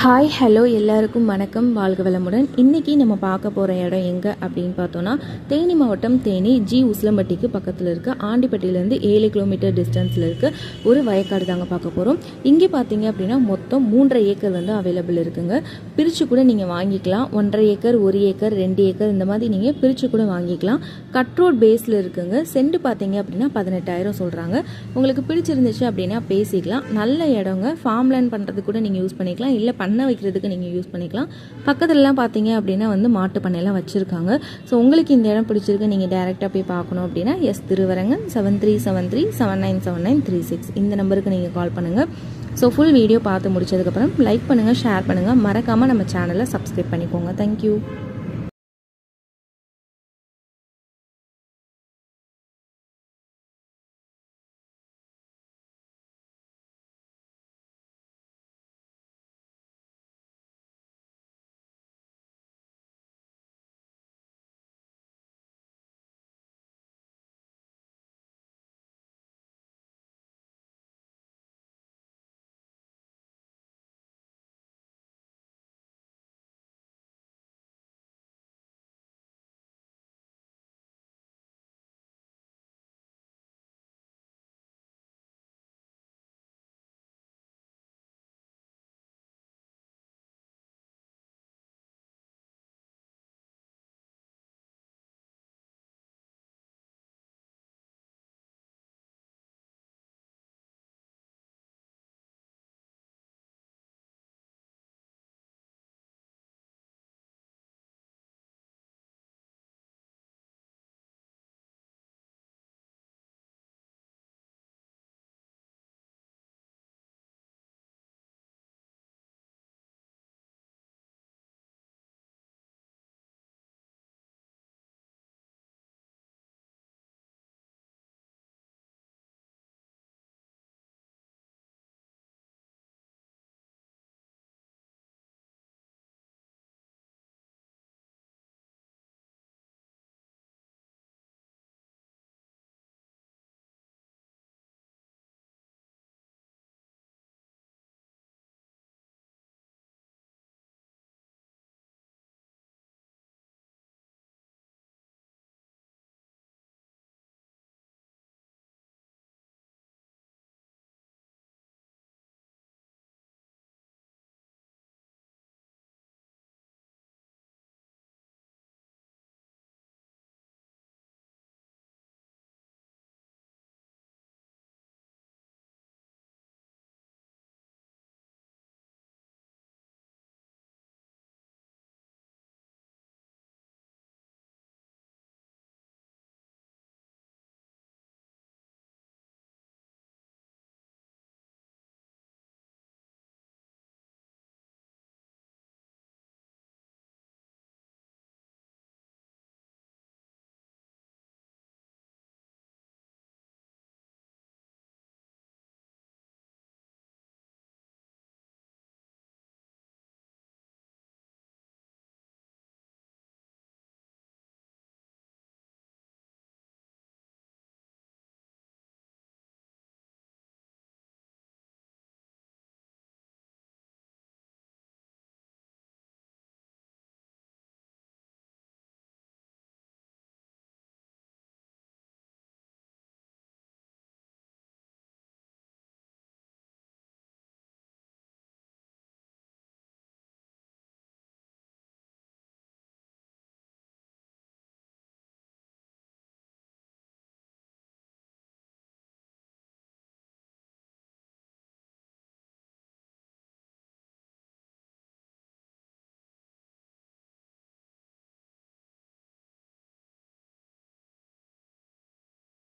Hi hello எல்லாருக்கும் வணக்கம். வாழ்க வளமுடன். இன்றைக்கி நம்ம பார்க்க போகிற இடம் எங்கே அப்படின்னு பார்த்தோன்னா தேனி மாவட்டம் தேனி ஜி உசிலம்பட்டிக்கு பக்கத்தில் இருக்க. ஆண்டிப்பட்டியிலேருந்து ஏழு கிலோமீட்டர் டிஸ்டன்ஸில் இருக்க. ஒரு வயக்காடு தாங்க பார்க்க போகிறோம் இங்கே பார்த்தீங்க அப்படின்னா மொத்தம் மூன்றரை ஏக்கர் வந்து அவைலபிள் இருக்குங்க. பிரித்து கூட நீங்கள் வாங்கிக்கலாம். ஒன்றரை ஏக்கர் ஒரு ஏக்கர் ரெண்டு ஏக்கர் இந்த மாதிரி நீங்கள் பிரித்து கூட வாங்கிக்கலாம். கட்ரோட் பேஸில் இருக்குங்க. சென்ட் பார்த்தீங்க அப்படின்னா பதினெட்டாயிரம் சொல்கிறாங்க உங்களுக்கு பிடிச்சிருந்துச்சு அப்படின்னா பேசிக்கலாம். நல்ல இடங்க. ஃபார்ம் லேண்ட் பண்ணுறது கூட நீங்கள் யூஸ் பண்ணிக்கலாம். இல்லை பண்ணை வைக்கிறதுக்கு நீங்கள் யூஸ் பண்ணிக்கலாம். பக்கத்துலலாம் பார்த்தீங்க அப்படின்னா வந்து மாட்டு பண்ணையெல்லாம் வச்சுருக்காங்க. ஸோ உங்களுக்கு இந்த இடம் பிடிச்சிருக்கு நீங்கள் டேரெக்டாக போய் பார்க்கணும் அப்படின்னா S Thiruvarangan seven three seven three seven nine seven nine three six இந்த நம்பருக்கு நீங்கள் கால் பண்ணுங்கள் ஸோ ஃபுல் வீடியோ பார்த்து முடிச்சதுக்கப்புறம் லைக் பண்ணுங்கள் ஷேர் பண்ணுங்கள் மறக்காமல் நம்ம சேனலை சப்ஸ்கிரைப் பண்ணிக்கோங்க. தேங்க்யூ